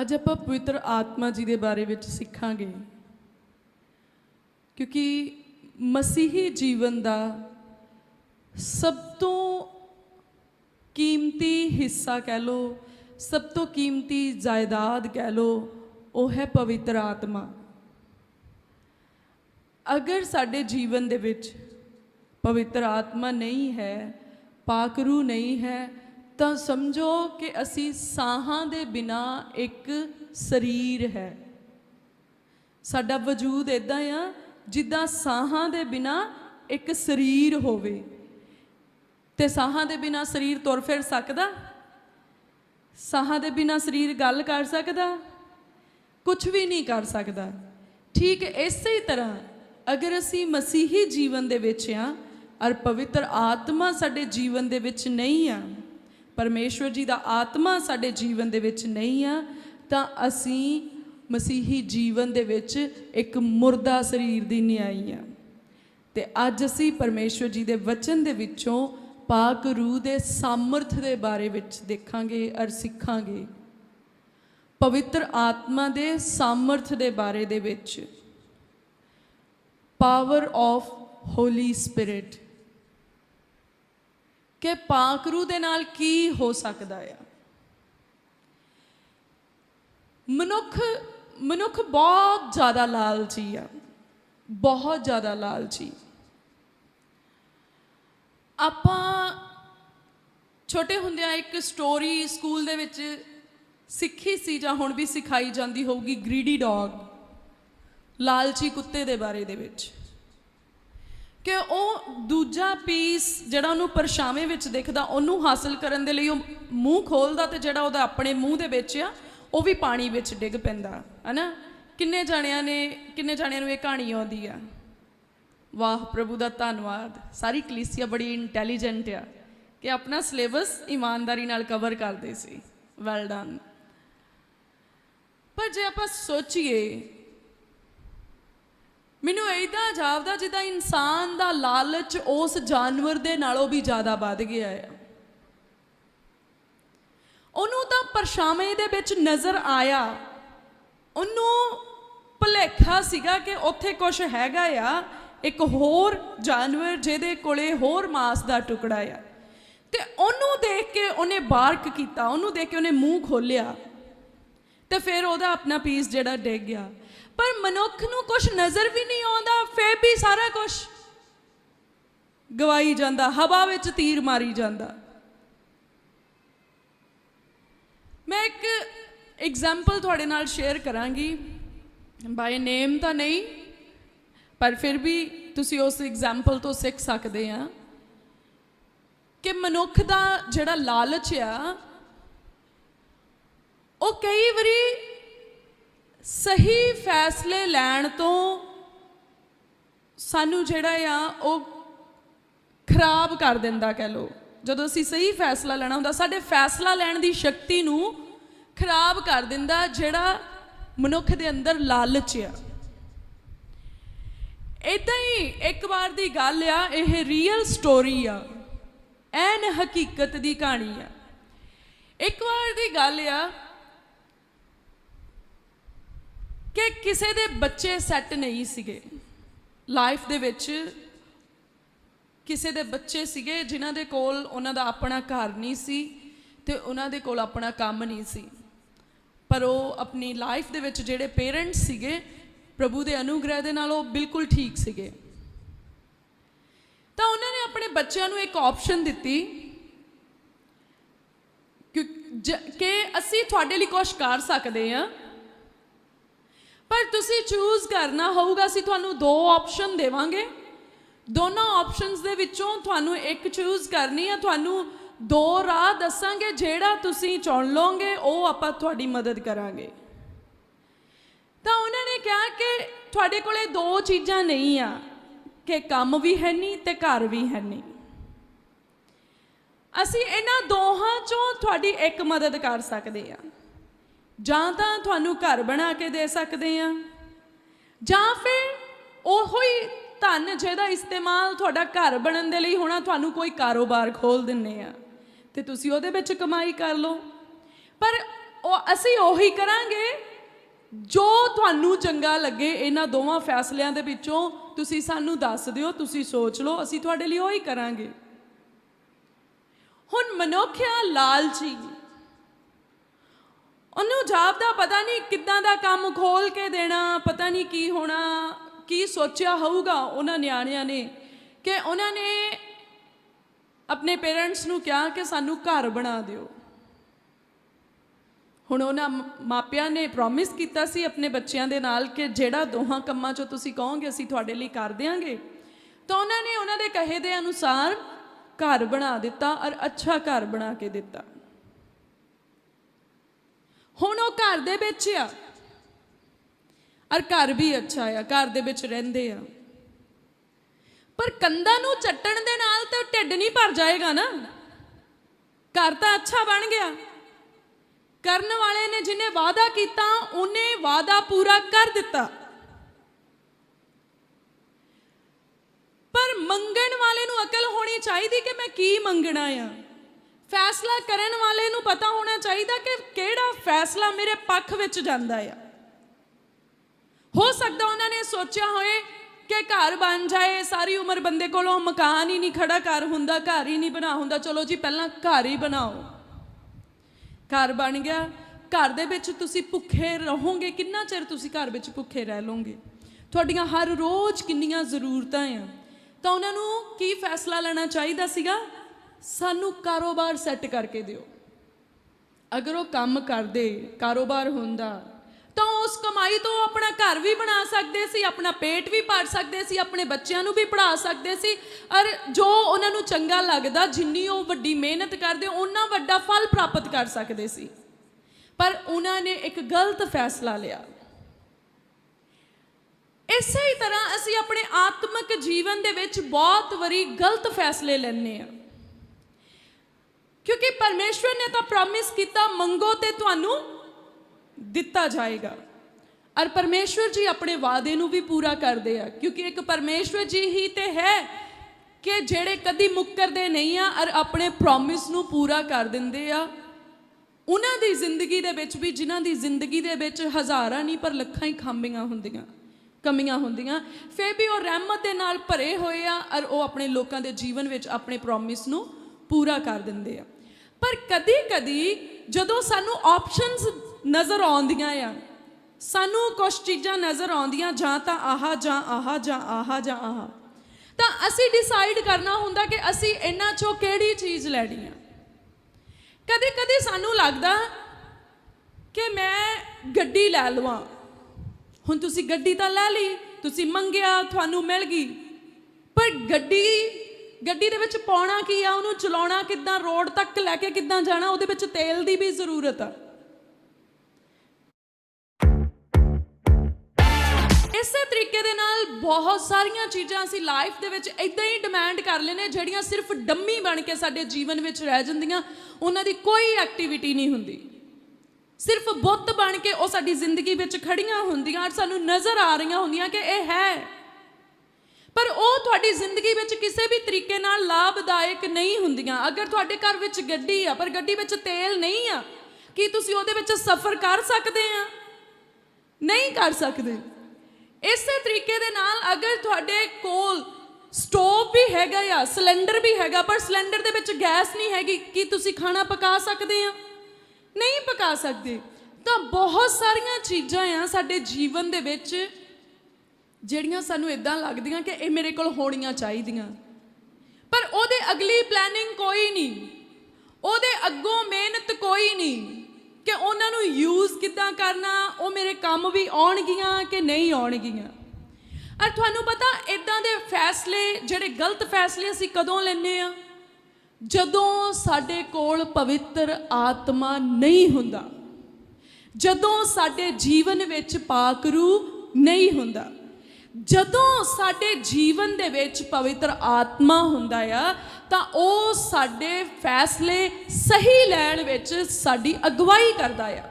ਅੱਜ ਆਪਾਂ ਪਵਿੱਤਰ ਆਤਮਾ ਜੀ ਦੇ ਬਾਰੇ ਵਿੱਚ ਸਿੱਖਾਂਗੇ। ਕਿਉਂਕਿ ਮਸੀਹੀ ਜੀਵਨ ਦਾ ਸਭ ਤੋਂ ਕੀਮਤੀ ਹਿੱਸਾ ਕਹਿ ਲੋ ਸਭ ਤੋਂ ਕੀਮਤੀ ਜਾਇਦਾਦ ਕਹਿ ਲੋ ਉਹ ਹੈ ਪਵਿੱਤਰ ਆਤਮਾ। ਅਗਰ ਸਾਡੇ ਜੀਵਨ ਦੇ ਵਿੱਚ ਪਵਿੱਤਰ ਆਤਮਾ ਨਹੀਂ ਹੈ ਪਾਕਰੂ ਨਹੀਂ ਹੈ ਤਾਂ ਸਮਝੋ ਕਿ ਅਸੀਂ ਸਾਹਾਂ ਦੇ ਬਿਨਾ ਇੱਕ ਸਰੀਰ ਹੈ। ਸਾਡਾ ਵਜੂਦ ਇਦਾਂ ਆ, ਜਿੱਦਾਂ ਸਾਹਾਂ ਦੇ ਬਿਨਾ ਇੱਕ ਸਰੀਰ ਹੋਵੇ। ਤੇ ਸਾਹਾਂ ਦੇ ਬਿਨਾ ਸਰੀਰ ਤੁਰ ਫਿਰ ਸਕਦਾ? ਸਾਹਾਂ ਦੇ ਬਿਨਾ ਸਰੀਰ ਗੱਲ ਕਰ ਸਕਦਾ? ਕੁਝ ਵੀ ਨਹੀਂ ਕਰ ਸਕਦਾ। ਠੀਕ ਇਸੇ ਹੀ ਤਰ੍ਹਾਂ ਅਗਰ ਅਸੀਂ ਮਸੀਹੀ ਜੀਵਨ ਦੇ ਵਿੱਚ ਆ, ਔਰ ਪਵਿੱਤਰ ਆਤਮਾ ਸਾਡੇ ਜੀਵਨ ਦੇ ਵਿੱਚ ਨਹੀਂ ਆ ਪਰਮੇਸ਼ਵਰ ਜੀ ਦਾ ਆਤਮਾ ਸਾਡੇ ਜੀਵਨ ਦੇ ਵਿੱਚ ਨਹੀਂ ਆ, ਤਾਂ ਅਸੀਂ ਮਸੀਹੀ ਜੀਵਨ ਦੇ ਵਿੱਚ ਇੱਕ ਮੁਰਦਾ ਸਰੀਰ ਦੀ ਨਿਆਈ ਆ। ਤੇ ਅੱਜ ਅਸੀਂ ਪਰਮੇਸ਼ਵਰ ਜੀ ਦੇ ਵਚਨ ਦੇ ਵਿੱਚੋਂ ਪਾਕ ਰੂਹ ਦੇ ਸਾਮਰਥ ਦੇ ਬਾਰੇ ਵਿੱਚ ਦੇਖਾਂਗੇ ਔਰ ਸਿੱਖਾਂਗੇ। ਪਵਿੱਤਰ ਆਤਮਾ ਦੇ ਸਾਮਰਥ ਦੇ ਬਾਰੇ ਦੇ ਵਿੱਚ। ਪਾਵਰ ਆਫ ਹੋਲੀ ਸਪਿਰਿਟ ਕਿ ਪਾਕਰੂ ਦੇ ਨਾਲ ਕੀ ਹੋ ਸਕਦਾ ਆ? ਮਨੁੱਖ ਮਨੁੱਖ ਬਹੁਤ ਜ਼ਿਆਦਾ ਲਾਲਚੀ ਆ। ਬਹੁਤ ਜ਼ਿਆਦਾ ਲਾਲਚੀ। ਆਪਾਂ ਛੋਟੇ ਹੁੰਦਿਆਂ ਇੱਕ ਸਟੋਰੀ ਸਕੂਲ ਦੇ ਵਿੱਚ ਸਿੱਖੀ ਸੀ ਜਾਂ ਹੁਣ ਵੀ ਸਿਖਾਈ ਜਾਂਦੀ ਹੋਊਗੀ ਗਰੀਡੀ ਡੌਗ ਲਾਲਚੀ ਕੁੱਤੇ ਦੇ ਬਾਰੇ ਦੇ ਵਿੱਚ। ਕਿ ਉਹ ਦੂਜਾ ਪੀਸ ਜਿਹੜਾ ਉਹਨੂੰ ਪਰਛਾਵੇਂ ਵਿੱਚ ਦਿਖਦਾ, ਉਹਨੂੰ ਹਾਸਲ ਕਰਨ ਦੇ ਲਈ ਉਹ ਮੂੰਹ ਖੋਲਦਾ ਤੇ ਜਿਹੜਾ ਉਹਦਾ ਆਪਣੇ ਮੂੰਹ ਦੇ ਵਿੱਚ ਆ, ਉਹ ਵੀ ਪਾਣੀ ਵਿੱਚ ਡਿੱਗ ਪੈਂਦਾ, ਹਨਾ? ਕਿੰਨੇ ਜਾਣਿਆਂ ਨੇ, ਕਿੰਨੇ ਜਾਣਿਆਂ ਨੂੰ ਇਹ ਕਹਾਣੀ ਆਉਂਦੀ ਆ? ਵਾਹ, ਪ੍ਰਭੂ ਦਾ ਧੰਨਵਾਦ। ਸਾਰੀ ਕਲੀਸਿਆ ਬੜੀ ਇੰਟੈਲੀਜੈਂਟ ਆ ਕਿ ਆਪਣਾ ਸਿਲੇਬਸ ਇਮਾਨਦਾਰੀ ਨਾਲ ਕਵਰ ਕਰਦੇ ਸੀ। ਵੈਲ ਡਨ ਪਰ ਜੇ ਆਪਾਂ ਸੋਚੀਏ ਮੈਨੂੰ ਇਦਾਂ ਜਾਪਦਾ ਜਿੱਦਾਂ ਇਨਸਾਨ ਦਾ ਲਾਲਚ ਉਸ ਜਾਨਵਰ ਦੇ ਨਾਲੋਂ ਵੀ ਜ਼ਿਆਦਾ ਵੱਧ ਗਿਆ ਹੈ ਉਹਨੂੰ ਤਾਂ ਪਰਛਾਵੇਂ ਦੇ ਵਿੱਚ ਨਜ਼ਰ ਆਇਆ। ਉਹਨੂੰ ਭੁਲੇਖਾ ਸੀਗਾ ਕਿ ਉੱਥੇ ਕੁਝ ਹੈਗਾ ਆ, ਇੱਕ ਹੋਰ ਜਾਨਵਰ ਜਿਹਦੇ ਕੋਲੇ ਹੋਰ ਮਾਸ ਦਾ ਟੁਕੜਾ ਆ। ਤੇ ਉਹਨੂੰ ਦੇਖ ਕੇ ਉਹਨੇ ਬਾਰਕ ਕੀਤਾ, ਉਹਨੂੰ ਦੇਖ ਕੇ ਉਹਨੇ ਮੂੰਹ ਖੋਲਿਆ ਤੇ ਫਿਰ ਉਹਦਾ ਆਪਣਾ ਪੀਸ ਜਿਹੜਾ ਡਿੱਗ ਗਿਆ। ਪਰ ਮਨੁੱਖ ਨੂੰ ਕੁਝ ਨਜ਼ਰ ਵੀ ਨਹੀਂ ਆਉਂਦਾ, ਫੇਰ ਵੀ ਸਾਰਾ ਕੁਝ ਗਵਾਈ ਜਾਂਦਾ, ਹਵਾ ਵਿੱਚ ਤੀਰ ਮਾਰੀ ਜਾਂਦਾ। ਮੈਂ ਇੱਕ ਐਗਜ਼ਾਮਪਲ ਤੁਹਾਡੇ ਨਾਲ ਸ਼ੇਅਰ ਕਰਾਂਗੀ। ਬਾਈ ਨੇਮ ਤਾਂ ਨਹੀਂ, ਪਰ ਫਿਰ ਵੀ ਤੁਸੀਂ ਉਸ ਐਗਜ਼ਾਮਪਲ ਤੋਂ ਸਿੱਖ ਸਕਦੇ ਆ ਕਿ ਮਨੁੱਖ ਦਾ ਜਿਹੜਾ ਲਾਲਚ ਆ, ਉਹ ਕਈ ਵਾਰੀ ਸਹੀ ਫੈਸਲੇ ਲੈਣ ਤੋਂ ਸਾਨੂੰ ਜਿਹੜਾ ਆ, ਉਹ ਖਰਾਬ ਕਰ ਦਿੰਦਾ ਕਹਿ ਲੋ ਜਦੋਂ ਅਸੀਂ ਸਹੀ ਫੈਸਲਾ ਲੈਣਾ ਹੁੰਦਾ, ਸਾਡੇ ਫੈਸਲਾ ਲੈਣ ਦੀ ਸ਼ਕਤੀ ਨੂੰ ਖਰਾਬ ਕਰ ਦਿੰਦਾ ਜਿਹੜਾ ਮਨੁੱਖ ਦੇ ਅੰਦਰ ਲਾਲਚ ਆ। ਇਦਾਂ ਹੀ ਇੱਕ ਵਾਰ ਦੀ ਗੱਲ ਆ, ਇਹ ਰੀਅਲ ਸਟੋਰੀ ਆ। ਐਨ ਹਕੀਕਤ ਦੀ ਕਹਾਣੀ ਆ। ਇੱਕ ਵਾਰ ਦੀ ਗੱਲ ਆ ਕਿ ਕਿਸੇ ਦੇ ਬੱਚੇ ਸੈੱਟ ਨਹੀਂ ਸੀਗੇ। ਲਾਈਫ ਦੇ ਵਿੱਚ ਕਿਸੇ ਦੇ ਬੱਚੇ ਸੀਗੇ ਜਿਨ੍ਹਾਂ ਦੇ ਕੋਲ ਉਹਨਾਂ ਦਾ ਆਪਣਾ ਘਰ ਨਹੀਂ ਸੀ ਤੇ ਉਹਨਾਂ ਦੇ ਕੋਲ ਆਪਣਾ ਕੰਮ ਨਹੀਂ ਸੀ। ਪਰ ਉਹ ਆਪਣੀ ਲਾਈਫ ਦੇ ਵਿੱਚ ਜਿਹੜੇ ਪੇਰੈਂਟਸ ਸੀਗੇ, ਪ੍ਰਭੂ ਦੇ ਅਨੁਗ੍ਰਹਿ ਦੇ ਨਾਲ ਉਹ ਬਿਲਕੁਲ ਠੀਕ ਸੀਗੇ। ਤਾਂ ਉਹਨਾਂ ਨੇ ਆਪਣੇ ਬੱਚਿਆਂ ਨੂੰ ਇੱਕ ਆਪਸ਼ਨ ਦਿੱਤੀ ਕਿ ਜ- ਅਸੀਂ ਤੁਹਾਡੇ ਲਈ ਕੁਝ ਕਰ ਸਕਦੇ ਹਾਂ। ਪਰ ਤੁਸੀਂ ਚੂਜ਼ ਕਰਨਾ ਹੋਊਗਾ, ਅਸੀਂ ਤੁਹਾਨੂੰ ਦੋ ਆਪਸ਼ਨ ਦੇਵਾਂਗੇ। ਦੋਨੋਂ ਆਪਸ਼ਨਸ ਦੇ ਵਿੱਚੋਂ ਤੁਹਾਨੂੰ ਇੱਕ ਚੂਜ਼ ਕਰਨੀ ਹੈ ਤੁਹਾਨੂੰ ਦੋ ਰਾਹ ਦੱਸਾਂਗੇ, ਜਿਹੜਾ ਤੁਸੀਂ ਚੁਣ ਲਓਗੇ, ਉਹ ਆਪਾਂ ਤੁਹਾਡੀ ਮਦਦ ਕਰਾਂਗੇ। ਤਾਂ ਉਹਨਾਂ ਨੇ ਕਿਹਾ ਕਿ ਤੁਹਾਡੇ ਕੋਲੇ ਦੋ ਚੀਜ਼ਾਂ ਨਹੀਂ ਆ, ਕਿ ਕੰਮ ਵੀ ਹੈ ਨਹੀਂ ਤੇ ਘਰ ਵੀ ਹੈ ਨਹੀਂ। ਅਸੀਂ ਇਹਨਾਂ ਦੋਹਾਂ ਚੋਂ ਤੁਹਾਡੀ ਇੱਕ ਮਦਦ ਕਰ ਸਕਦੇ ਹਾਂ ਜਾਂ ਤਾਂ ਤੁਹਾਨੂੰ ਘਰ ਬਣਾ ਕੇ ਦੇ ਸਕਦੇ ਆ ਜਾਂ ਫਿਰ ਉਹੋ ਹੀ ਧਨ ਜਿਹਦਾ ਇਸਤੇਮਾਲ ਤੁਹਾਡਾ ਘਰ ਬਣਨ ਦੇ ਲਈ ਹੋਣਾ, ਤੁਹਾਨੂੰ ਕੋਈ ਕਾਰੋਬਾਰ ਖੋਲ ਦਿੰਨੇ ਆ ਤੇ ਤੁਸੀਂ ਉਹਦੇ ਵਿੱਚ ਕਮਾਈ ਕਰ ਲਓ। ਪਰ ਉਹ ਅਸੀਂ ਉਹੀ ਕਰਾਂਗੇ ਜੋ ਤੁਹਾਨੂੰ ਚੰਗਾ ਲੱਗੇ ਇਹਨਾਂ ਦੋਵਾਂ ਫੈਸਲਿਆਂ ਦੇ ਵਿੱਚੋਂ। ਤੁਸੀਂ ਸਾਨੂੰ ਦੱਸ ਦਿਓ, ਤੁਸੀਂ ਸੋਚ ਲਓ, ਅਸੀਂ ਤੁਹਾਡੇ ਲਈ ਉਹੀ ਕਰਾਂਗੇ। ਹੁਣ ਮਨੁੱਖਿਆ ਲਾਲਚੀ ਉਹਨੂੰ ਜਾਪਦਾ, ਪਤਾ ਨਹੀਂ ਕਿੱਦਾਂ ਦਾ ਕੰਮ ਖੋਲ ਕੇ ਦੇਣਾ, ਪਤਾ ਨਹੀਂ ਕੀ ਹੋਣਾ, ਕੀ ਸੋਚਿਆ ਹੋਊਗਾ ਉਹਨਾਂ ਨਿਆਣਿਆਂ ਨੇ ਕਿ ਉਹਨਾਂ ਨੇ ਆਪਣੇ ਪੇਰੈਂਟਸ ਨੂੰ ਕਿਹਾ ਕਿ ਸਾਨੂੰ ਘਰ ਬਣਾ ਦਿਓ। ਹੁਣ ਉਹਨਾਂ ਮਾਪਿਆਂ ਨੇ ਪ੍ਰੋਮਿਸ ਕੀਤਾ ਸੀ ਆਪਣੇ ਬੱਚਿਆਂ ਦੇ ਨਾਲ ਕਿ ਜਿਹੜਾ ਦੋਹਾਂ ਕੰਮਾਂ 'ਚੋਂ ਤੁਸੀਂ ਕਹੋਗੇ, ਅਸੀਂ ਤੁਹਾਡੇ ਲਈ ਕਰ ਦਿਆਂਗੇ। ਤਾਂ ਉਹਨਾਂ ਨੇ ਉਹਨਾਂ ਦੇ ਕਹੇ ਦੇ ਅਨੁਸਾਰ ਘਰ ਬਣਾ ਦਿੱਤਾ ਔਰ ਅੱਛਾ ਘਰ ਬਣਾ ਕੇ ਦਿੱਤਾ। ਹੁਣ ਉਹ ਘਰ ਦੇ ਵਿੱਚ ਆ। ਔਰ ਘਰ ਵੀ ਅੱਛਾ ਆ, ਘਰ ਦੇ ਵਿੱਚ ਰਹਿੰਦੇ ਆ। ਪਰ ਕੰਧਾਂ ਨੂੰ ਚੱਟਣ ਦੇ ਨਾਲ ਤਾਂ ਢਿੱਡ ਨਹੀਂ ਭਰ ਜਾਏਗਾ ਨਾ। ਘਰ ਤਾਂ ਅੱਛਾ ਬਣ ਗਿਆ। ਕਰਨ ਵਾਲੇ ਨੇ ਜਿਹਨੇ ਵਾਅਦਾ ਕੀਤਾ, ਉਹਨੇ ਵਾਅਦਾ ਪੂਰਾ ਕਰ ਦਿੱਤਾ। ਪਰ ਮੰਗਣ ਵਾਲੇ ਨੂੰ ਅਕਲ ਹੋਣੀ ਚਾਹੀਦੀ ਕਿ ਮੈਂ ਕੀ ਮੰਗਣਾ ਆ। ਫੈਸਲਾ ਕਰਨ ਵਾਲੇ ਨੂੰ ਪਤਾ ਹੋਣਾ ਚਾਹੀਦਾ ਕਿ ਕਿਹੜਾ ਫੈਸਲਾ ਮੇਰੇ ਪੱਖ ਵਿੱਚ ਜਾਂਦਾ ਆ। ਹੋ ਸਕਦਾ ਉਹਨਾਂ ਨੇ ਸੋਚਿਆ ਹੋਏ ਕਿ ਘਰ ਬਣ ਜਾਏ, ਸਾਰੀ ਉਮਰ ਬੰਦੇ ਕੋਲੋਂ ਮਕਾਨ ਹੀ ਨਹੀਂ ਖੜਾ, ਘਰ ਹੁੰਦਾ, ਘਰ ਹੀ ਨਹੀਂ ਬਣਾ ਹੁੰਦਾ। ਚਲੋ ਜੀ, ਪਹਿਲਾਂ ਘਰ ਹੀ ਬਣਾਓ। ਘਰ ਬਣ ਗਿਆ। ਘਰ ਦੇ ਵਿੱਚ ਤੁਸੀਂ ਭੁੱਖੇ ਰਹੋਗੇ। ਕਿੰਨਾ ਚਿਰ ਤੁਸੀਂ ਘਰ ਵਿੱਚ ਭੁੱਖੇ ਰਹਿ ਲਓਗੇ? ਤੁਹਾਡੀਆਂ ਹਰ ਰੋਜ਼ ਕਿੰਨੀਆਂ ਜ਼ਰੂਰਤਾਂ ਆ। ਤਾਂ ਉਹਨਾਂ ਨੂੰ ਕੀ ਫੈਸਲਾ ਲੈਣਾ ਚਾਹੀਦਾ ਸੀਗਾ? ਸਾਨੂੰ ਕਾਰੋਬਾਰ ਸੈੱਟ ਕਰਕੇ ਦਿਓ। ਅਗਰ ਉਹ ਕੰਮ ਕਰਦੇ, ਕਾਰੋਬਾਰ ਹੁੰਦਾ, ਤਾਂ ਉਸ ਕਮਾਈ ਤੋਂ ਆਪਣਾ ਘਰ ਵੀ ਬਣਾ ਸਕਦੇ ਸੀ, ਆਪਣਾ ਪੇਟ ਵੀ ਭਰ ਸਕਦੇ ਸੀ, ਆਪਣੇ ਬੱਚਿਆਂ ਨੂੰ ਵੀ ਪੜ੍ਹਾ ਸਕਦੇ ਸੀ। ਔਰ ਜੋ ਉਹਨਾਂ ਨੂੰ ਚੰਗਾ ਲੱਗਦਾ, ਜਿੰਨੀ ਉਹ ਵੱਡੀ ਮਿਹਨਤ ਕਰਦੇ ਉਹਨਾਂ ਵੱਡਾ ਫਲ ਪ੍ਰਾਪਤ ਕਰ ਸਕਦੇ ਸੀ। ਪਰ ਉਹਨਾਂ ਨੇ ਇੱਕ ਗਲਤ ਫੈਸਲਾ ਲਿਆ। ਇਸੇ ਤਰ੍ਹਾਂ ਅਸੀਂ ਆਪਣੇ ਆਤਮਿਕ ਜੀਵਨ ਦੇ ਵਿੱਚ ਬਹੁਤ ਵਾਰੀ ਗਲਤ ਫੈਸਲੇ ਲੈਂਦੇ ਆ ਕਿਉਂਕਿ ਪਰਮੇਸ਼ਵਰ ਨੇ ਤਾਂ ਪ੍ਰੋਮਿਸ ਕੀਤਾ, ਮੰਗੋ ਤੇ ਤੁਹਾਨੂੰ ਦਿੱਤਾ ਜਾਏਗਾ। ਔਰ ਪਰਮੇਸ਼ਵਰ ਜੀ ਆਪਣੇ ਵਾਅਦੇ ਨੂੰ ਵੀ ਪੂਰਾ ਕਰਦੇ ਆ, ਕਿਉਂਕਿ ਇੱਕ ਪਰਮੇਸ਼ਵਰ ਜੀ ਹੀ ਤੇ ਹੈ ਕਿ ਜਿਹੜੇ ਕਦੀ ਮੁੱਕਰਦੇ ਨਹੀਂ ਆ ਔਰ ਆਪਣੇ ਪ੍ਰੋਮਿਸ ਨੂੰ ਪੂਰਾ ਕਰ ਦਿੰਦੇ ਆ। ਉਹਨਾਂ ਦੀ ਜ਼ਿੰਦਗੀ ਦੇ ਵਿੱਚ ਵੀ, ਜਿਨ੍ਹਾਂ ਦੀ ਜ਼ਿੰਦਗੀ ਦੇ ਵਿੱਚ ਹਜ਼ਾਰਾਂ ਨਹੀਂ, ਪਰ ਲੱਖਾਂ ਹੀ ਖਾਮੀਆਂ ਹੁੰਦੀਆਂ, ਕਮੀਆਂ ਹੁੰਦੀਆਂ। ਫਿਰ ਵੀ ਉਹ ਰਹਿਮਤ ਦੇ ਨਾਲ ਭਰੇ ਹੋਏ ਆ ਔਰ ਉਹ ਆਪਣੇ ਲੋਕਾਂ ਦੇ ਜੀਵਨ ਵਿੱਚ ਆਪਣੇ ਪ੍ਰੋਮਿਸ ਨੂੰ ਪੂਰਾ ਕਰ ਦਿੰਦੇ ਆ। ਪਰ ਕਦੀ-ਕਦੀ ਜਦੋਂ ਸਾਨੂੰ ਆਪਸ਼ਨਸ ਨਜ਼ਰ ਆਉਂਦੀਆਂ ਆ, ਸਾਨੂੰ ਕੁਝ ਚੀਜ਼ਾਂ ਨਜ਼ਰ ਆਉਂਦੀਆਂ, ਜਾਂ ਤਾਂ ਆਹਾ, ਜਾਂ ਆਹਾ ਜਾਂ ਆਹਾ ਜਾਂ ਆਹਾ, ਤਾਂ ਅਸੀਂ ਡਿਸਾਈਡ ਕਰਨਾ ਹੁੰਦਾ ਕਿ ਅਸੀਂ ਇਹਨਾਂ ਚੋਂ ਕਿਹੜੀ ਚੀਜ਼ ਲੈਣੀ ਆ। ਕਦੇ ਕਦੇ ਸਾਨੂੰ ਲੱਗਦਾ ਕਿ ਮੈਂ ਗੱਡੀ ਲੈ ਲਵਾਂ। ਹੁਣ ਤੁਸੀਂ ਗੱਡੀ ਤਾਂ ਲੈ ਲਈ, ਤੁਸੀਂ ਮੰਗਿਆ, ਤੁਹਾਨੂੰ ਮਿਲ ਗਈ, ਪਰ ਗੱਡੀ ਗੱਡੀ ਦੇ ਵਿੱਚ ਪਾਉਣਾ ਕੀ ਆ? ਉਹਨੂੰ ਚਲਾਉਣਾ ਕਿੱਦਾਂ? ਰੋਡ ਤੱਕ ਲੈ ਕੇ ਕਿੱਦਾਂ ਜਾਣਾ? ਉਹਦੇ ਵਿੱਚ ਤੇਲ ਦੀ ਵੀ ਜ਼ਰੂਰਤ ਆ। ਇਸੇ ਤਰੀਕੇ ਦੇ ਨਾਲ ਬਹੁਤ ਸਾਰੀਆਂ ਚੀਜ਼ਾਂ ਅਸੀਂ ਲਾਈਫ ਦੇ ਵਿੱਚ ਇਦਾਂ ਹੀ ਡਿਮਾਂਡ ਕਰ ਲੈਨੇ ਜਿਹੜੀਆਂ ਸਿਰਫ ਡੰਮੀ ਬਣ ਕੇ ਸਾਡੇ ਜੀਵਨ ਵਿੱਚ ਰਹਿ ਜਾਂਦੀਆਂ। ਉਹਨਾਂ ਦੀ ਕੋਈ ਐਕਟੀਵਿਟੀ ਨਹੀਂ ਹੁੰਦੀ। ਸਿਰਫ ਬੁੱਤ ਬਣ ਕੇ ਉਹ ਸਾਡੀ ਜ਼ਿੰਦਗੀ ਵਿੱਚ ਖੜੀਆਂ ਹੁੰਦੀਆਂ, ਔਰ ਸਾਨੂੰ ਨਜ਼ਰ ਆ ਰਹੀਆਂ ਹੁੰਦੀਆਂ ਕਿ ਇਹ ਹੈ। ਤੁਹਾਡੀ ਜ਼ਿੰਦਗੀ ਵਿੱਚ ਕਿਸੇ ਵੀ ਤਰੀਕੇ ਨਾਲ ਲਾਭਦਾਇਕ ਨਹੀਂ ਹੁੰਦੀਆਂ। ਅਗਰ ਤੁਹਾਡੇ ਘਰ ਵਿੱਚ ਗੱਡੀ ਆ, ਪਰ ਗੱਡੀ ਵਿੱਚ ਤੇਲ ਨਹੀਂ ਆ, ਕੀ ਤੁਸੀਂ ਉਹਦੇ ਵਿੱਚ ਸਫ਼ਰ ਕਰ ਸਕਦੇ ਆ? ਨਹੀਂ ਕਰ ਸਕਦੇ। ਇਸੇ ਤਰੀਕੇ ਦੇ ਨਾਲ ਅਗਰ ਤੁਹਾਡੇ ਕੋਲ ਸਟੋਵ ਵੀ ਹੈਗਾ ਆ ਸਿਲੰਡਰ ਵੀ ਹੈਗਾ, ਪਰ ਸਿਲੰਡਰ ਦੇ ਵਿੱਚ ਗੈਸ ਨਹੀਂ ਹੈਗੀ, ਕੀ ਤੁਸੀਂ ਖਾਣਾ ਪਕਾ ਸਕਦੇ ਆ? ਨਹੀਂ ਪਕਾ ਸਕਦੇ। ਤਾਂ ਬਹੁਤ ਸਾਰੀਆਂ ਚੀਜ਼ਾਂ ਆ ਸਾਡੇ ਜੀਵਨ ਦੇ ਵਿੱਚ ਜਿਹੜੀਆਂ ਸਾਨੂੰ ਇਦਾਂ ਲੱਗਦੀਆਂ ਕਿ ਇਹ ਮੇਰੇ ਕੋਲ ਹੋਣੀਆਂ ਚਾਹੀਦੀਆਂ। ਪਰ ਉਹਦੇ ਅਗਲੀ ਪਲੈਨਿੰਗ ਕੋਈ ਨਹੀਂ। ਉਹਦੇ ਅੱਗੋਂ ਮਿਹਨਤ ਕੋਈ ਨਹੀਂ ਕਿ ਉਹਨਾਂ ਨੂੰ ਯੂਜ਼ ਕਿੱਦਾਂ ਕਰਨਾ, ਉਹ ਮੇਰੇ ਕੰਮ ਵੀ ਆਉਣਗੀਆਂ ਕਿ ਨਹੀਂ ਆਉਣਗੀਆਂ। ਔਰ ਤੁਹਾਨੂੰ ਪਤਾ ਇਦਾਂ ਦੇ ਫੈਸਲੇ, ਜਿਹੜੇ ਗਲਤ ਫੈਸਲੇ ਅਸੀਂ ਕਦੋਂ ਲੈਂਦੇ ਆ ਜਦੋਂ ਸਾਡੇ ਕੋਲ ਪਵਿੱਤਰ ਆਤਮਾ ਨਹੀਂ ਹੁੰਦਾ। ਜਦੋਂ ਸਾਡੇ ਜੀਵਨ ਵਿੱਚ ਪਾਕਰੂ ਨਹੀਂ ਹੁੰਦਾ। ਜਦੋਂ ਸਾਡੇ ਜੀਵਨ ਦੇ ਵਿੱਚ ਪਵਿੱਤਰ ਆਤਮਾ ਹੁੰਦਾ ਆ, ਤਾਂ ਉਹ ਸਾਡੇ ਫੈਸਲੇ ਸਹੀ ਲੈਣ ਵਿੱਚ ਸਾਡੀ ਅਗਵਾਈ ਕਰਦਾ ਆ।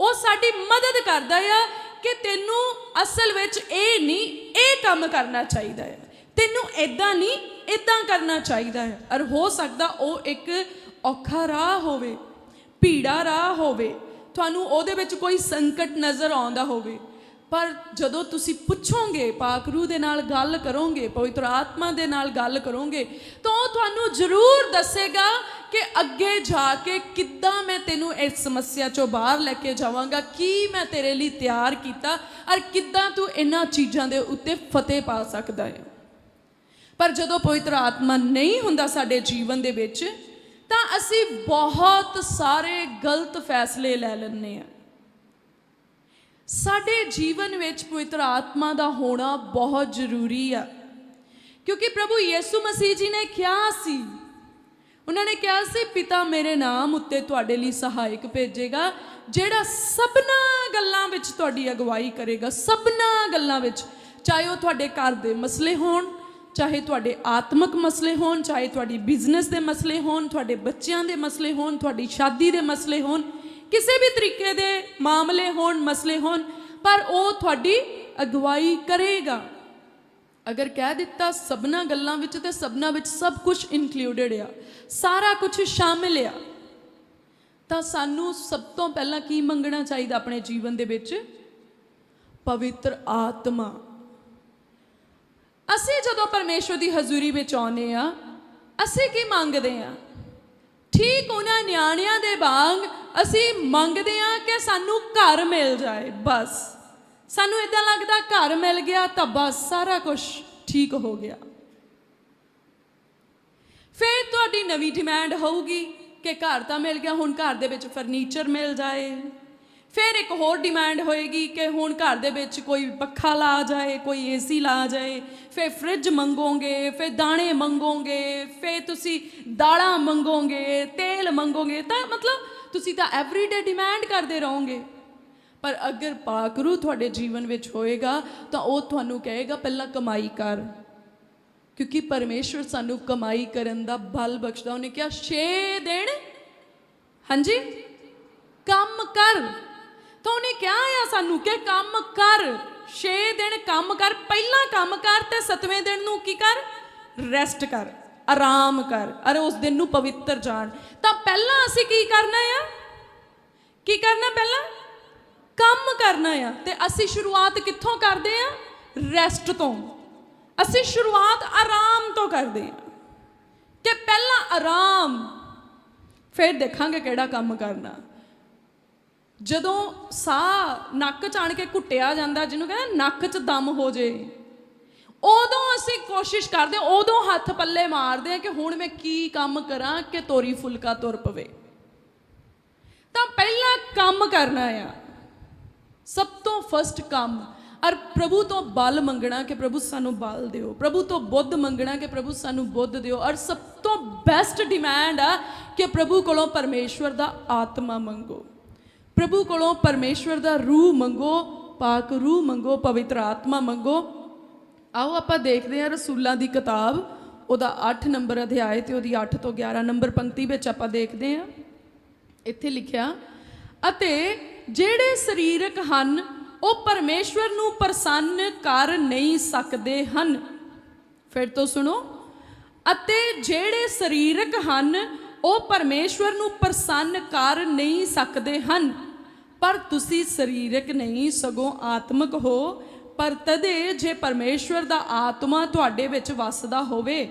ਉਹ ਸਾਡੀ ਮਦਦ ਕਰਦਾ ਆ ਕਿ ਤੈਨੂੰ ਅਸਲ ਵਿੱਚ ਇਹ ਨਹੀਂ, ਇਹ ਕੰਮ ਕਰਨਾ ਚਾਹੀਦਾ ਹੈ ਤੈਨੂੰ ਇਦਾਂ ਨਹੀਂ ਇਦਾਂ ਕਰਨਾ ਚਾਹੀਦਾ ਹੈ ਔਰ ਹੋ ਸਕਦਾ ਉਹ ਇੱਕ ਔਖਾ ਰਾਹ ਹੋਵੇ, ਭੀੜਾ ਰਾਹ ਹੋਵੇ, ਤੁਹਾਨੂੰ ਉਹਦੇ ਵਿੱਚ ਕੋਈ ਸੰਕਟ ਨਜ਼ਰ ਆਉਂਦਾ ਹੋਵੇ। ਪਰ ਜਦੋਂ ਤੁਸੀਂ ਪੁੱਛੋਗੇ, ਪਾਕ ਰੂਹ ਦੇ ਨਾਲ ਗੱਲ ਕਰੋਗੇ, ਪਵਿੱਤਰ ਆਤਮਾ ਦੇ ਨਾਲ ਗੱਲ ਕਰੋਗੇ, ਤਾਂ ਉਹ ਤੁਹਾਨੂੰ ਜ਼ਰੂਰ ਦੱਸੇਗਾ ਕਿ ਅੱਗੇ ਜਾ ਕੇ ਕਿੱਦਾਂ ਮੈਂ ਤੈਨੂੰ ਇਸ ਸਮੱਸਿਆ ਚੋਂ ਬਾਹਰ ਲੈ ਕੇ ਜਾਵਾਂਗਾ, ਕੀ ਮੈਂ ਤੇਰੇ ਲਈ ਤਿਆਰ ਕੀਤਾ, ਔਰ ਕਿੱਦਾਂ ਤੂੰ ਇਹਨਾਂ ਚੀਜ਼ਾਂ ਦੇ ਉੱਤੇ ਫਤਿਹ ਪਾ ਸਕਦਾ ਹੈ। ਪਰ ਜਦੋਂ ਪਵਿੱਤਰ ਆਤਮਾ ਨਹੀਂ ਹੁੰਦਾ ਸਾਡੇ ਜੀਵਨ ਦੇ ਵਿੱਚ, ਤਾਂ ਅਸੀਂ ਬਹੁਤ ਸਾਰੇ ਗਲਤ ਫੈਸਲੇ ਲੈ ਲੈਂਦੇ ਆ ਸਾਡੇ ਜੀਵਨ ਵਿੱਚ ਪਵਿੱਤਰ ਆਤਮਾ ਦਾ ਹੋਣਾ ਬਹੁਤ ਜ਼ਰੂਰੀ ਆ। ਕਿਉਂਕਿ ਪ੍ਰਭੂ ਯੀਸੂ ਮਸੀਹ ਜੀ ਨੇ ਕਿਹਾ ਸੀ, ਉਹਨਾਂ ਨੇ ਕਿਹਾ ਸੀ, ਪਿਤਾ ਮੇਰੇ ਨਾਮ ਉੱਤੇ ਤੁਹਾਡੇ ਲਈ ਸਹਾਇਕ ਭੇਜੇਗਾ, ਜਿਹੜਾ ਸਭਨਾ ਗੱਲਾਂ ਵਿੱਚ ਤੁਹਾਡੀ ਅਗਵਾਈ ਕਰੇਗਾ। ਸਭਨਾ ਗੱਲਾਂ ਵਿੱਚ, ਚਾਹੇ ਉਹ ਤੁਹਾਡੇ ਘਰ ਦੇ ਮਸਲੇ ਹੋਣ, ਚਾਹੇ ਤੁਹਾਡੇ ਆਤਮਿਕ ਮਸਲੇ ਹੋਣ, ਚਾਹੇ ਤੁਹਾਡੀ ਬਿਜ਼ਨਸ ਦੇ ਮਸਲੇ ਹੋਣ, ਤੁਹਾਡੇ ਬੱਚਿਆਂ ਦੇ ਮਸਲੇ ਹੋਣ, ਤੁਹਾਡੀ ਸ਼ਾਦੀ ਦੇ ਮਸਲੇ ਹੋਣ ਕਿਸੇ ਵੀ ਤਰੀਕੇ ਦੇ ਮਾਮਲੇ ਹੋਣ, ਮਸਲੇ ਹੋਣ, ਪਰ ਉਹ ਤੁਹਾਡੀ ਅਗਵਾਈ ਕਰੇਗਾ। ਅਗਰ ਕਹਿ ਦਿੱਤਾ ਸਭਨਾ ਗੱਲਾਂ ਵਿੱਚ ਤੇ ਸਭਨਾ ਵਿੱਚ ਸਭ ਕੁਝ ਇਨਕਲੂਡਡ ਆ, ਸਾਰਾ ਕੁਝ ਸ਼ਾਮਿਲ ਆ, ਤਾਂ ਸਾਨੂੰ ਸਭ ਤੋਂ ਪਹਿਲਾਂ ਕੀ ਮੰਗਣਾ ਚਾਹੀਦਾ ਆਪਣੇ ਜੀਵਨ ਦੇ ਵਿੱਚ? ਪਵਿੱਤਰ ਆਤਮਾ। ਅਸੀਂ ਜਦੋਂ ਪਰਮੇਸ਼ਵਰ ਦੀ ਹਜ਼ੂਰੀ ਵਿੱਚ ਆਉਨੇ ਆ, ਅਸੀਂ ਕੀ ਮੰਗਦੇ ਆ? ਠੀਕ ਉਹਨਾਂ ਨਿਆਣਿਆਂ ਦੇ ਵਾਂਗ ਅਸੀਂ ਮੰਗਦੇ ਆ ਕਿ ਸਾਨੂੰ ਘਰ ਮਿਲ ਜਾਏ, ਬਸ। ਸਾਨੂੰ ਇਦਾਂ ਲੱਗਦਾ ਘਰ ਮਿਲ ਗਿਆ ਤਾਂ ਬਸ, ਸਾਰਾ ਕੁਝ ਠੀਕ ਹੋ ਗਿਆ। ਫਿਰ ਤੁਹਾਡੀ ਨਵੀਂ ਡਿਮਾਂਡ ਹੋਊਗੀ ਕਿ ਘਰ ਤਾਂ ਮਿਲ ਗਿਆ, ਹੁਣ ਘਰ ਦੇ ਵਿੱਚ ਫਰਨੀਚਰ ਮਿਲ ਜਾਏ। ਫਿਰ ਇੱਕ ਹੋਰ ਡਿਮਾਂਡ ਹੋਏਗੀ ਕਿ ਹੁਣ ਘਰ ਦੇ ਵਿੱਚ ਕੋਈ ਪੱਖਾ ਲਾ ਜਾਏ, ਕੋਈ ਏਸੀ ਲਾ ਜਾਏ, ਫਿਰ ਫ੍ਰਿਜ ਮੰਗੋਗੇ, ਫਿਰ ਦਾਣੇ ਮੰਗੋਗੇ, ਫਿਰ ਤੁਸੀਂ ਦਾਲਾਂ ਮੰਗੋਗੇ, ਤੇਲ ਮੰਗੋਗੇ, ਤਾਂ ਮਤਲਬ ਤੁਸੀਂ ਤਾਂ ਐਵਰੀਡੇ ਡਿਮਾਂਡ ਕਰਦੇ ਰਹੋਗੇ। ਪਰ ਅਗਰ ਪਾਕਰੂ ਤੁਹਾਡੇ ਜੀਵਨ ਵਿੱਚ ਹੋਏਗਾ, ਤਾਂ ਉਹ ਤੁਹਾਨੂੰ ਕਹੇਗਾ, ਪਹਿਲਾਂ ਕਮਾਈ ਕਰ। ਕਿਉਂਕਿ ਪਰਮੇਸ਼ਵਰ ਸਾਨੂੰ ਕਮਾਈ ਕਰਨ ਦਾ ਬਲ ਬਖਸ਼ਦਾ। ਉਹਨੇ ਕਿਹਾ 6 ਦਿਨ, ਹਾਂਜੀ, ਕੰਮ ਕਰ। ਤਾਂ ਉਹਨੇ ਕਿਹਾ ਆ ਸਾਨੂੰ ਕਿ ਕੰਮ ਕਰ 6 ਦਿਨ ਕੰਮ ਕਰ, ਪਹਿਲਾਂ ਕੰਮ ਕਰ ਤੇ 7ਵੇਂ ਦਿਨ ਨੂੰ ਕੀ ਕਰ? ਰੈਸਟ ਕਰ, ਆਰਾਮ ਕਰ, ਅਰੇ ਉਸ ਦਿਨ ਨੂੰ ਪਵਿੱਤਰ ਜਾਣ। ਤਾਂ ਪਹਿਲਾਂ ਅਸੀਂ ਕੀ ਕਰਨਾ ਆ? ਕੀ ਕਰਨਾ ਪਹਿਲਾਂ? ਕੰਮ ਕਰਨਾ ਆ। ਤੇ ਅਸੀਂ ਸ਼ੁਰੂਆਤ ਕਿੱਥੋਂ ਕਰਦੇ ਆ? ਰੈਸਟ ਤੋਂ। ਅਸੀਂ ਸ਼ੁਰੂਆਤ ਆਰਾਮ ਤੋਂ ਕਰਦੇ ਆ। ਕਿ ਪਹਿਲਾਂ ਆਰਾਮ, ਫਿਰ ਦੇਖਾਂਗੇ ਕਿਹੜਾ ਕੰਮ ਕਰਨਾ। ਜਦੋਂ ਸਾਹ ਨੱਕ ਚ ਆਣ ਕੇ ਘੁੱਟਿਆ ਜਾਂਦਾ, ਜਿਹਨੂੰ ਕਹਿੰਦੇ ਨੱਕ 'ਚ ਦਮ ਹੋ ਜੇ, ਉਦੋਂ ਅਸੀਂ ਕੋਸ਼ਿਸ਼ ਕਰਦੇ ਉਦੋਂ ਹੱਥ ਪੱਲੇ ਮਾਰਦੇ ਆ ਕਿ ਹੁਣ ਮੈਂ ਕੀ ਕੰਮ ਕਰਾਂ ਕਿ ਤੋਰੀ ਫੁਲਕਾ ਤੁਰ ਪਵੇ। ਤਾਂ ਪਹਿਲਾਂ ਕੰਮ ਕਰਨਾ ਆ। ਸਭ ਤੋਂ ਫਸਟ ਕੰਮ, ਔਰ ਪ੍ਰਭੂ ਤੋਂ ਬਲ ਮੰਗਣਾ ਕਿ ਪ੍ਰਭੂ ਸਾਨੂੰ ਬਲ ਦਿਓ, ਪ੍ਰਭੂ ਤੋਂ ਬੁੱਧ ਮੰਗਣਾ ਕਿ ਪ੍ਰਭੂ ਸਾਨੂੰ ਬੁੱਧ ਦਿਓ, ਔਰ ਸਭ ਤੋਂ ਬੈਸਟ ਡਿਮਾਂਡ ਆ ਕਿ ਪ੍ਰਭੂ ਕੋਲੋਂ ਪਰਮੇਸ਼ਵਰ ਦਾ ਆਤਮਾ ਮੰਗੋ। ਪ੍ਰਭੂ ਕੋਲੋਂ ਪਰਮੇਸ਼ਵਰ ਦਾ ਰੂਹ ਮੰਗੋ, ਪਾਕ ਰੂਹ ਮੰਗੋ, ਪਵਿੱਤਰ ਆਤਮਾ ਮੰਗੋ। ਆਓ ਆਪਾਂ ਦੇਖਦੇ ਹਾਂ ਰਸੂਲਾਂ ਦੀ ਕਿਤਾਬ, ਉਹਦਾ 8 ਨੰਬਰ ਅਧਿਆਇ ਤੇ ਉਹਦੀ 8 ਤੋਂ 11 ਨੰਬਰ ਪੰਕਤੀ ਵਿੱਚ ਆਪਾਂ ਦੇਖਦੇ ਹਾਂ। ਇੱਥੇ ਲਿਖਿਆ, ਅਤੇ ਜਿਹੜੇ ਸਰੀਰਕ ਹਨ, ਉਹ ਪਰਮੇਸ਼ਵਰ ਨੂੰ ਪ੍ਰਸੰਨ ਕਰ ਨਹੀਂ ਸਕਦੇ ਹਨ। ਫਿਰ ਤੋਂ ਸੁਣੋ, ਅਤੇ ਜਿਹੜੇ ਸਰੀਰਕ ਹਨ, ਉਹ ਪਰਮੇਸ਼ਵਰ ਨੂੰ ਪ੍ਰਸੰਨ ਕਰ ਨਹੀਂ ਸਕਦੇ ਹਨ। ਪਰ ਤੁਸੀਂ ਸਰੀਰਕ ਨਹੀਂ, ਸਗੋਂ ਆਤਮਿਕ ਹੋ। ਪਰ ਤਦੇ ਜੇ ਪਰਮੇਸ਼ਵਰ ਦਾ ਆਤਮਾ ਤੁਹਾਡੇ ਵਿੱਚ ਵਸਦਾ ਹੋਵੇ।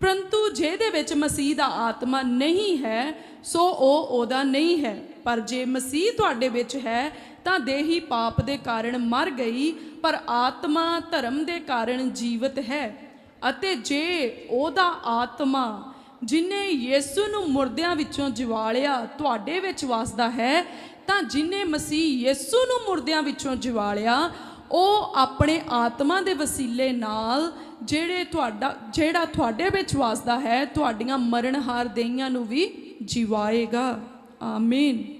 ਪਰੰਤੂ ਜਿਹਦੇ ਵਿੱਚ ਮਸੀਹ ਦਾ ਆਤਮਾ ਨਹੀਂ ਹੈ, ਸੋ ਉਹ ਉਹਦਾ ਨਹੀਂ ਹੈ। ਪਰ ਜੇ ਮਸੀਹ ਤੁਹਾਡੇ ਵਿੱਚ ਹੈ, ਤਾਂ ਦੇਹੀ ਪਾਪ ਦੇ ਕਾਰਨ ਮਰ ਗਈ, ਪਰ ਆਤਮਾ ਧਰਮ ਦੇ ਕਾਰਨ ਜੀਵਤ ਹੈ। ਅਤੇ ਜੇ ਉਹਦਾ ਆਤਮਾ ਜਿਨੇ ਯੀਸੂ ਨੂੰ ਮੁਰਦਿਆਂ ਵਿੱਚੋਂ ਜਿਵਾਲਿਆ, ਤੁਹਾਡੇ ਵਿੱਚ ਵਸਦਾ ਹੈ ਤਾਂ ਜਿਨੇ ਮਸੀਹ ਯੀਸੂ ਨੂੰ ਮੁਰਦਿਆਂ ਵਿੱਚੋਂ ਜਿਵਾਲਿਆ, ਉਹ ਆਪਣੇ ਆਤਮਾ ਦੇ ਵਸੀਲੇ ਨਾਲ ਜਿਹੜੇ ਤੁਹਾਡਾ, ਜਿਹੜਾ ਤੁਹਾਡੇ ਵਿੱਚ ਵਸਦਾ ਹੈ, ਤੁਹਾਡੀਆਂ ਮਰਨਹਾਰ ਦੇਹੀਆਂ ਨੂੰ ਵੀ ਜਿਵਾਏਗਾ। ਆਮੀਨ।